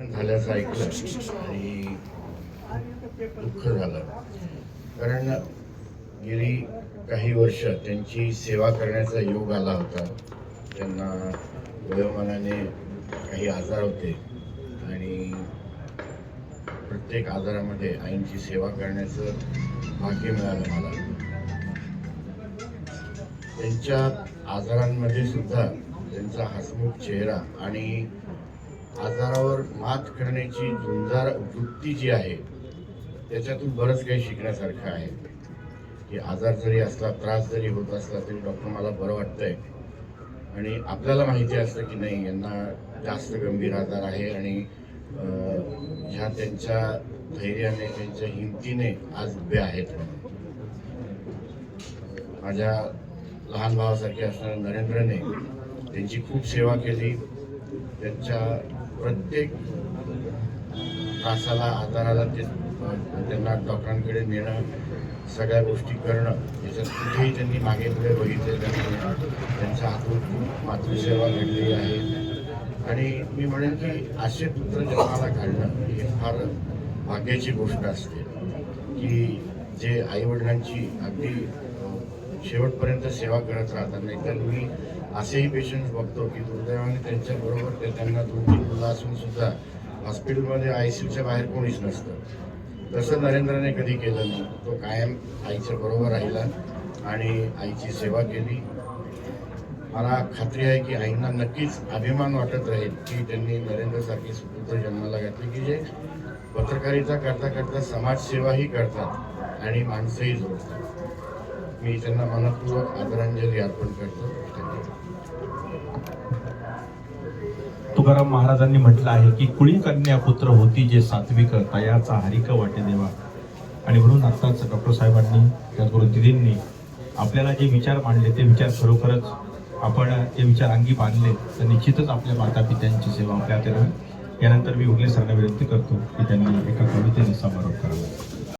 झाल्याचं ऐकलं आणि दुःख झालं. कारण गेली काही वर्ष त्यांची सेवा करण्याचा योग आला होता. त्यांना वयोमानाने काही आजार होते. आणि प्रत्येक आजारामध्ये आईंची सेवा करण्याचं भाग्य मिळालं मला. त्यांच्या आजारांमध्ये सुद्धा त्यांचा हसमुख चेहरा आणि आजारावर मात करण्याची झुंजार वृत्ती जी आहे त्याच्यातून बरंच काही शिकण्यासारखं आहे. की आजार जरी असला त्रास जरी होत असला तरी डॉक्टर मला बरं वाटतंय. आणि आपल्याला माहिती असतं की नाही यांना जास्त गंभीर आजार आहे आणि ह्या त्यांच्या धैर्याने त्यांच्या हिमतीने आज उभे आहेत माझ्या लहान भावासारखे असणाऱ्या नरेंद्रने त्यांची खूप सेवा केली. त्यांच्या प्रत्येक त्रासाला आजाराला ते त्यांना डॉक्टरांकडे नेणं सगळ्या गोष्टी करणं याच्यात कुठेही त्यांनी मागे पुढे बघितलेलं नाही. त्यांच्या हातून खूप मातृसेवा घडलेली आहे. आणि मी म्हणेन की असे पुत्र जन्माला घालणं ही फार भाग्याची गोष्ट असते. की जे आईवडिलांची अगदी शेवटपर्यंत सेवा करत राहतात. नाहीतर मी असेही पेशंट्स बघतो की दुर्दैवाने त्यांच्याबरोबर ते त्यांना दोन तीन मुलं असून सुद्धा हॉस्पिटलमध्ये आय सी यूच्या बाहेर कोणीच नसतं. तसं नरेंद्रने कधी केलं नाही. तो कायम आईच्या बरोबर राहिला आणि आईची सेवा केली. मला खात्री आहे की आईंना नक्कीच अभिमान वाटत राहील की त्यांनी नरेंद्रसारखी सुपुत्र जन्माला घातली की जे पत्रकारिता करता करता समाजसेवाही करतात आणि माणसंही जोडतात. मी त्यांना मनपूर्वक आदरांजली अर्पण करतो. तुकाराम महाराजांनी म्हटलं आहे की कुळी कन्या पुत्र होती जे सात्विक तयाचा हरिक वाटे देवा. आणि म्हणून आत्ताच डॉक्टर साहेबांनी त्याचबरोबर दिदींनी आपल्याला जे विचार मांडले ते विचार खरोखरच आपण ते विचार अंगी बांधले तर निश्चितच आपल्या माता पित्यांची सेवा आपल्या त्यानंतर यानंतर मी उगले सरांना विनंती करतो की त्यांनी एका कवितेने समारोप करावा.